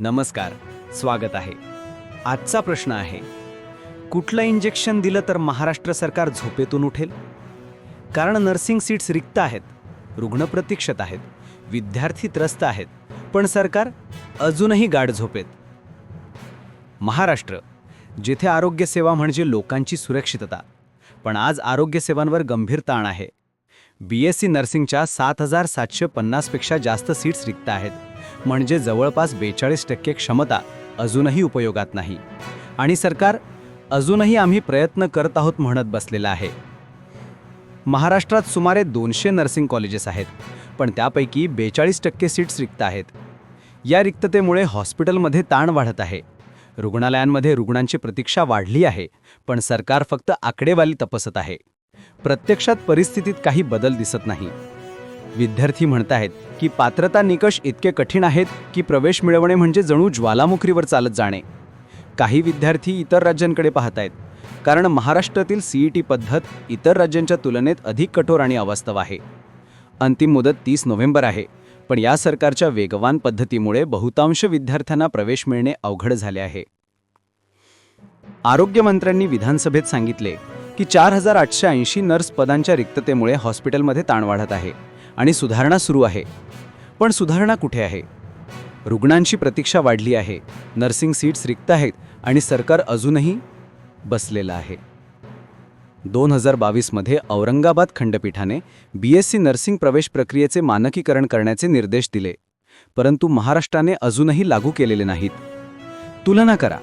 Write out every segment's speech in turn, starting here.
नमस्कार स्वागत आहे. आजचा प्रश्न आहे कुठलं इंजेक्शन दिलं तर महाराष्ट्र सरकार झोपेतून उठेल? कारण नर्सिंग सीट्स रिक्त आहेत रुग्ण प्रतीक्षेत आहेत विद्यार्थी त्रस्त आहेत पण सरकार अजूनही गाढ झोपेत. महाराष्ट्र जेथे आरोग्यसेवा म्हणजे लोकांची सुरक्षितता पण आज आरोग्यसेवांवर गंभीर ताण आहे. बी एस सी नर्सिंगच्या सात हजार सातशे पन्नासपेक्षा जास्त सीट्स रिक्त आहेत. म्हणजे जवळपास बेचाळीस टक्के क्षमता अजूनही उपयोगात नाही. आणि सरकार अजूनही आम्ही प्रयत्न करत आहोत म्हणत बसलेलं आहे. महाराष्ट्रात सुमारे दोनशे नर्सिंग कॉलेजेस आहेत पण त्यापैकी बेचाळीस टक्के सीट्स रिक्त आहेत. या रिक्ततेमुळे हॉस्पिटलमध्ये ताण वाढत आहे. रुग्णालयांमध्ये रुग्णांची प्रतीक्षा वाढली आहे पण सरकार फक्त आकडेवाली तपासत आहे. प्रत्यक्षात परिस्थितीत काही बदल दिसत नाही. विद्यार्थी म्हणतायत की पात्रता निकष इतके कठीण आहेत की प्रवेश मिळवणे म्हणजे जणू ज्वालामुखरीवर चालत जाणे. काही विद्यार्थी इतर राज्यांकडे पाहत आहेत कारण महाराष्ट्रातील सीईटी पद्धत इतर राज्यांच्या तुलनेत अधिक कठोर आणि अवास्तव आहे. अंतिम मुदत तीस नोव्हेंबर आहे पण या सरकारच्या वेगवान पद्धतीमुळे बहुतांश विद्यार्थ्यांना प्रवेश मिळणे अवघड झाले आहे. आरोग्यमंत्र्यांनी विधानसभेत सांगितले की चार हजार आठशे ऐंशी नर्स पदांच्या रिक्ततेमुळे हॉस्पिटलमध्ये ताण वाढत आहे आणि सुधारणा सुरू आहे. पण सुधारणा कुठे आहे? रुग्णांची प्रतीक्षा वाढली आहे. नर्सिंग सीट्स रिक्त आहेत आणि सरकार अजूनही बसलेलं आहे. दोन हजार बावीसमध्ये औरंगाबाद खंडपीठाने बी एस सी नर्सिंग प्रवेश प्रक्रियेचे मानकीकरण करण्याचे निर्देश दिले. परंतु महाराष्ट्राने अजूनही लागू केलेले नाहीत. तुलना करा.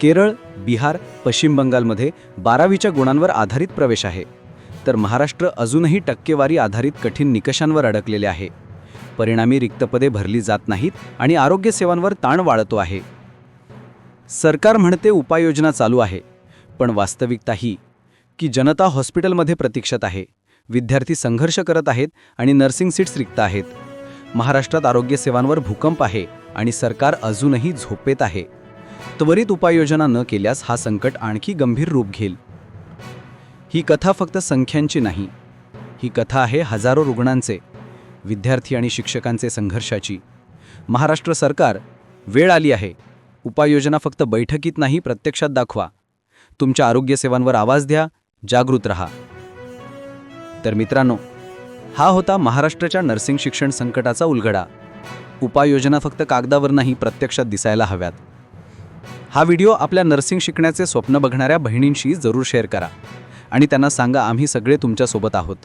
केरळ बिहार पश्चिम बंगालमध्ये बारावीच्या गुणांवर आधारित प्रवेश आहे. तर महाराष्ट्र अजूनही टक्केवारी आधारित कठीण निकषांवर अडकलेले आहे. परिणामी रिक्तपदे भरली जात नाहीत आणि आरोग्य सेवांवर ताण वाढतो आहे. सरकार म्हणते उपाययोजना चालू आहे. पण वास्तविकता ही की जनता हॉस्पिटलमध्ये प्रतीक्षत आहे. विद्यार्थी संघर्ष करत आहेत आणि नर्सिंग सीट्स रिक्त आहेत. महाराष्ट्रात आरोग्य सेवांवर भूकंप आहे आणि सरकार अजूनही झोपेत आहे. त्वरित उपाययोजना न केल्यास हा संकट आणखी गंभीर रूप घेईल. ही कथा फक्त संख्यांची नाही ही कथा आहे हजारो रुग्णांचे विद्यार्थी आणि शिक्षकांचे संघर्षाची. महाराष्ट्र सरकार वेळ आली आहे उपाययोजना फक्त बैठकीत नाही प्रत्यक्षात दाखवा. तुमच्या आरोग्य सेवांवर आवाज द्या जागृत रहा. तर मित्रांनो हा होता महाराष्ट्राच्या नर्सिंग शिक्षण संकटाचा उलगडा. उपाययोजना फक्त कागदावर नाही प्रत्यक्षात दिसायला हव्यात. हा व्हिडिओ आपल्या नर्सिंग शिकण्याचे स्वप्न बघणाऱ्या बहिणींशी जरूर शेअर करा आणि त्यांना सांगा आम्ही सगळे तुमच्यासोबत आहोत.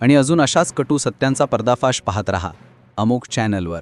आणि अजून अशाच कटू सत्यांचा पर्दाफाश पाहत रहा अमुक चॅनलवर.